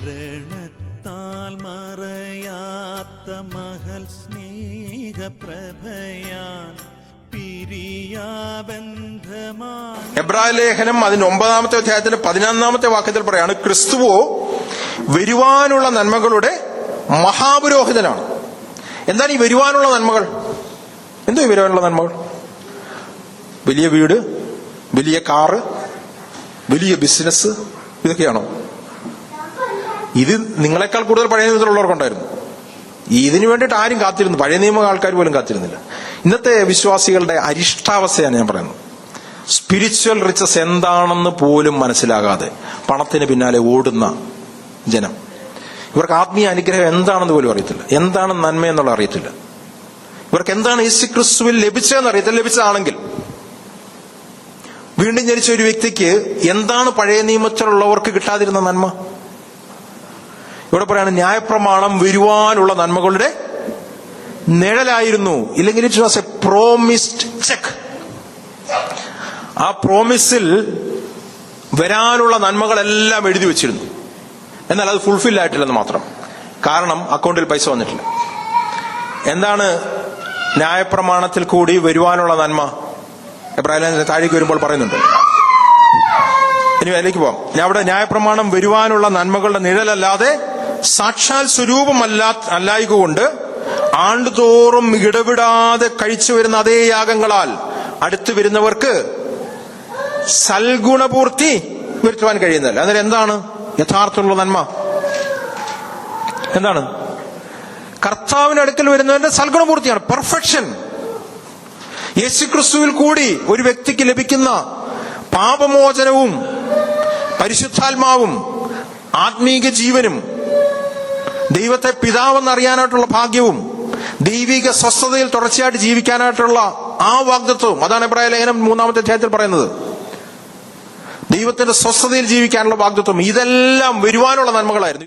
മരണത്താൽ മറയാത്ത മഹൽ സ്നേഹപ്രഭയാൻ എബ്രായ ലേഖനം അതിന് ഒമ്പതാമത്തെ അധ്യായത്തിന്റെ പതിനൊന്നാമത്തെ വാക്യത്തിൽ പറയാണ് ക്രിസ്തുവോ വരുവാനുള്ള നന്മകളുടെ മഹാപുരോഹിതനാണ്. എന്താണ് ഈ വരുവാനുള്ള നന്മകൾ? എന്തോ ഈ വരുവാനുള്ള നന്മകൾ? വലിയ വീട് വലിയ കാറ് വലിയ ബിസിനസ് ഇതൊക്കെയാണോ? ഇത് നിങ്ങളെക്കാൾ കൂടുതൽ പഴയ നിയമത്തിലുള്ളവർക്കുണ്ടായിരുന്നു. ഇതിനു വേണ്ടിയിട്ട് ആരും കാത്തിരുന്നു. പഴയ നിയമ ആൾക്കാർ പോലും കാത്തിരുന്നില്ല. ഇന്നത്തെ വിശ്വാസികളുടെ അരിഷ്ടാവസ്ഥയാണ് ഞാൻ പറയുന്നത്. സ്പിരിച്വൽ റിച്ചസ് എന്താണെന്ന് പോലും മനസ്സിലാകാതെ പണത്തിന് പിന്നാലെ ഓടുന്ന ജനം. ഇവർക്ക് ആത്മീയ അനുഗ്രഹം എന്താണെന്ന് പോലും അറിയത്തില്ല. എന്താണ് നന്മ എന്നുള്ള അറിയത്തില്ല. ഇവർക്ക് എന്താണ് യേശു ക്രിസ്തുവിൽ ലഭിച്ചതെന്ന് അറിയത്തില്ല. ലഭിച്ചതാണെങ്കിൽ. വീണ്ടും ജനിച്ച ഒരു വ്യക്തിക്ക് എന്താണ് പഴയ നിയമത്തിലുള്ളവർക്ക് കിട്ടാതിരുന്ന നന്മ? ഇവിടെ പറയാണ് ന്യായപ്രമാണം വരുവാനുള്ള നന്മകളുടെ നിഴലായിരുന്നു. ഇല്ലെങ്കിൽ it was a promised cheque ആ പ്രോമിസിൽ വരാനുള്ള നന്മകളെല്ലാം എഴുതി വെച്ചിരുന്നു. എന്നാൽ അത് ഫുൾഫിൽ ആയിട്ടില്ലെന്ന് മാത്രം. കാരണം അക്കൗണ്ടിൽ പൈസ വന്നിട്ടില്ല. എന്താണ് ന്യായപ്രമാണത്തിൽ കൂടി വരുവാനുള്ള നന്മ? എബ്രാഹിം താഴേക്ക് വരുമ്പോൾ പറയുന്നുണ്ട്. ഇനി അതിലേക്ക് പോവാം. ഞാൻ അവിടെ ന്യായപ്രമാണം വരുവാനുള്ള നന്മകളുടെ നിഴലല്ലാതെ സാക്ഷാൽ സ്വരൂപമല്ല അല്ലായകൊണ്ട് ആണ്ടുതോറും ഇടവിടാതെ കഴിച്ചു വരുന്ന അതേ യാഗങ്ങളാൽ അടുത്തു വരുന്നവർക്ക് സൽഗുണപൂർത്തി വരുത്തുവാൻ കഴിയുന്നില്ല അന്നേരം എന്താണ് യഥാർത്ഥമുള്ള നന്മ? എന്താണ്? കർത്താവിന്റെ അടുക്കൽ വരുന്നവന്റെ സൽഗുണപൂർത്തിയാണ്. പെർഫെക്ഷൻ. യേശുക്രിസ്തുവിൽ കൂടി ഒരു വ്യക്തിക്ക് ലഭിക്കുന്ന പാപമോചനവും പരിശുദ്ധാത്മാവും ആത്മീക ജീവനും ദൈവത്തെ പിതാവെന്ന് അറിയാനായിട്ടുള്ള ഭാഗ്യവും ദൈവിക സ്വസ്ഥതയിൽ തുടർച്ചയായിട്ട് ജീവിക്കാനായിട്ടുള്ള ആ വാഗ്ദത്വവും അതാണ് എബ്രായ ലേഖനം മൂന്നാമത്തെ അധ്യായത്തിൽ പറയുന്നത്. ദൈവത്തിന്റെ സ്വസ്ഥതയിൽ ജീവിക്കാനുള്ള വാഗ്ദത്വം ഇതെല്ലാം വരുവാനുള്ള നന്മകളായിരുന്നു.